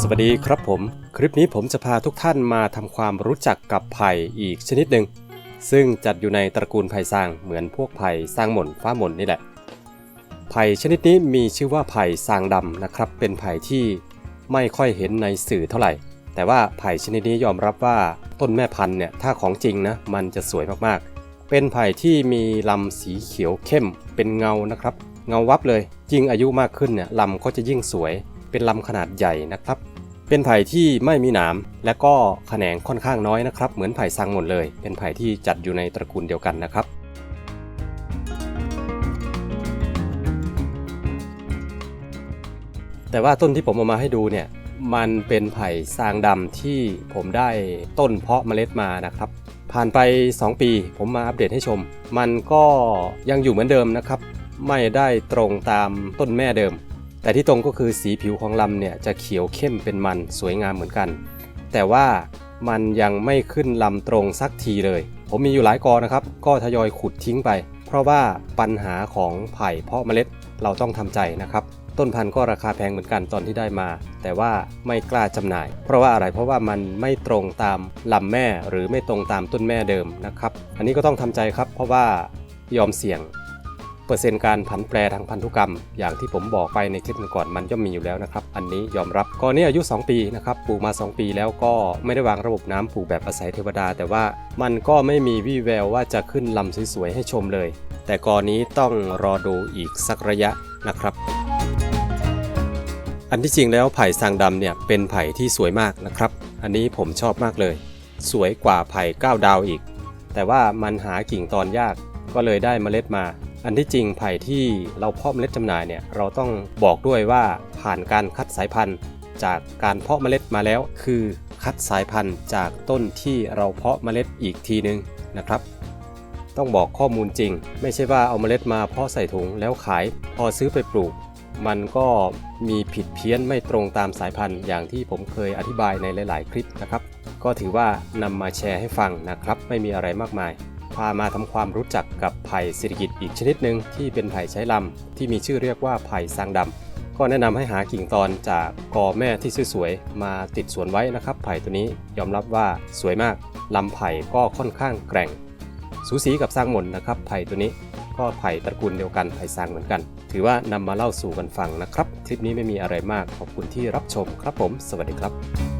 สวัสดีครับผม คลิปนี้ผมจะพาทุกท่านมาทำความรู้จักกับไผ่อีกชนิดหนึ่งซึ่งจัดอยู่ในตระกูลไผ่ซางเหมือนพวกไผ่ซางหม่นฟ้าหม่นนี่แหละไผ่ชนิดนี้มีชื่อว่าไผ่ซางดำนะครับ เป็นไผ่ที่ไม่ค่อยเห็นในสื่อเท่าไหร่ แต่ว่าไผ่ชนิดนี้ยอมรับว่าต้นแม่พันธุ์เนี่ยถ้าของจริงนะมันจะสวยมากๆ เป็นไผ่ที่มีลำสีเขียวเข้มเป็นเงานะครับ เงาวับเลยยิ่งอายุมากขึ้นเนี่ยลำก็จะยิ่งสวย เป็นลำขนาดใหญ่นะครับ เป็นไผ่ที่ไม่มีหนามและก็แขนงค่อนข้างน้อยนะครับ เหมือนไผ่ซังหมดเลย เป็นไผ่ที่จัดอยู่ในตระกูลเดียวกันนะครับแต่ว่าต้นที่ผมเอามาให้ดูเนี่ยมันเป็นไผ่ซางดำที่ผมได้ต้นเพาะเมล็ดมานะครับ ผ่านไป 2 ปีผมมาอัปเดตให้ชม มันก็ยังอยู่เหมือนเดิมนะครับ ไม่ได้ตรงตามต้นแม่เดิม แต่ที่ตรงก็คือสีผิวของลำเนี่ยจะเขียวเข้มเป็นมันสวยงามเหมือนกัน แต่ว่ามันยังไม่ขึ้นลำตรงสักทีเลย ผมมีอยู่หลายกอนะครับ ก็ทยอยขุดทิ้งไป เพราะว่าปัญหาของไผ่เพาะเมล็ดเราต้องทำใจนะครับ ต้นพันธุ์ก็ราคาแพงเหมือนกันตอนที่ได้มา แต่ว่าไม่กล้าจำหน่าย เพราะว่าอะไรเพราะว่ามันไม่ตรงตามลำแม่หรือไม่ตรงตามต้นแม่เดิมนะครับ อันนี้ก็ต้องทำใจครับ เพราะว่ายอมเสี่ยง เปอร์เซ็นต์การผันแปรทางพันธุกรรม อย่างที่ผมบอกไปในคลิปก่อนมันย่อมมีอยู่แล้วนะครับ อันนี้ยอมรับก่อนนี้อายุ 2 ปีนะครับปลูกมา 2 ปีแล้วก็ไม่ได้วางระบบน้ำปลูกแบบอาศัยเทวดา แต่ว่ามันก็ไม่มีวี่แววว่าจะขึ้นลำสวยๆให้ชมเลย แต่ก่อนนี้ต้องรอดูอีกสักระยะนะครับอันที่จริงแล้วไผ่ซางดำเนี่ยเป็นไผ่ที่สวยมากนะครับ อันนี้ผมชอบมากเลย สวยกว่าไผ่ก้าวดาวอีก แต่ว่ามันหากิ่งตอนยากก็เลยได้เมล็ดมา อันที่จริงไผ่ที่เราเพาะเมล็ดจำหน่ายเนี่ยเราต้องบอกด้วยว่าผ่านการคัดสายพันธุ์ จากการเพาะเมล็ดมาแล้ว คือคัดสายพันธุ์จากต้นที่เราเพาะเมล็ดอีกทีนึงนะครับ ต้องบอกข้อมูลจริง ไม่ใช่ว่าเอาเมล็ดมาเพาะใส่ถุงแล้วขายพอซื้อไปปลูก มันก็มีผิดเพี้ยนไม่ตรงตามสายพันธุ์ อย่างที่ผมเคยอธิบายในหลาย ๆ คลิปนะครับ ก็ถือว่านำมาแชร์ให้ฟังนะครับ ไม่มีอะไรมากมาย พามาทำความรู้จักกับไผ่เศรษฐกิจอีกชนิดหนึ่งที่เป็นไผ่ใช้ลำที่มีชื่อเรียกว่าไผ่ซางดำก็แนะนำให้หากิ่งตอนจากกอแม่ที่สวยๆมาติดสวนไว้นะครับ ไผ่ตัวนี้ยอมรับว่าสวยมากลำไผ่ก็ค่อนข้างแกร่ง สูสีกับสร้างหมนนะครับ ไผ่ตัวนี้ก็ไผ่ตระกูลเดียวกันไผ่ซางเหมือนกัน ถือว่านำมาเล่าสู่กันฟังนะครับ คลิปนี้ไม่มีอะไรมากขอบคุณที่รับชมครับผม สวัสดีครับ